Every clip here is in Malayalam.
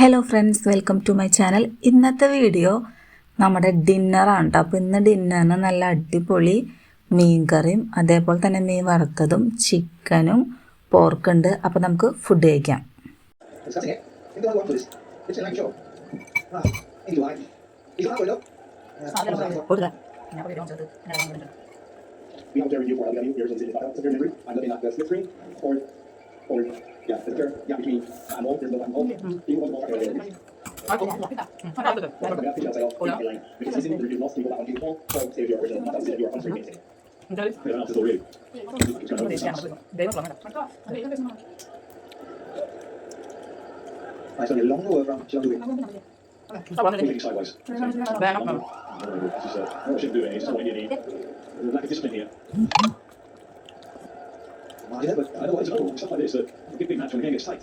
Hello friends welcome to my channel ഇന്നത്തെ വീഡിയോ നമ്മുടെ ഡിന്നറാണ് അപ്പോൾ ഇന്ന് ഡിന്നറിന് നല്ല അടിപൊളി മീൻ കറിയും അതേപോലെ തന്നെ മീൻ വറുത്തതും ചിക്കനും പോർക്കുണ്ട് അപ്പോൾ നമുക്ക് ഫുഡ് കഴിക്കാം. Okay older, yeah, sister, yeah, between, I'm old, I'm old. You want more relatives? 我講我得，我得得得。大家非常細咯，好靚。你先先對住 lost 個大環境框，再 I should do it. It's not what you need. Lack of discipline here. Yeah, but I know it's all stuff like this a big, big match when the game gets tight.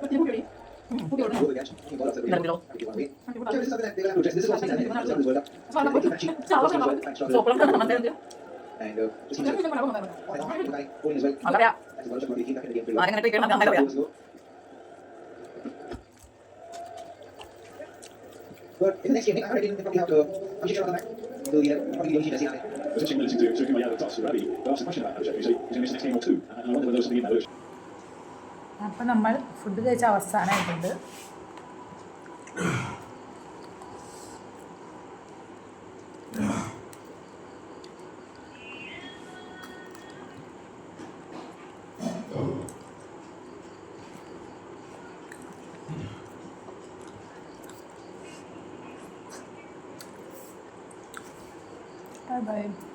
What uh, it. Oh. But in the next game, I already didn't probably have to. I'm just sure about that. So yeah, probably see the scene. There's a team willing to, of the toss already. They asked a question about said he's going to miss the next game or two. And I wonder whether there was something in that. അപ്പം നമ്മൾ ഫുഡ് കഴിച്ച അവസാനമായിട്ടുണ്ട് Bye bye.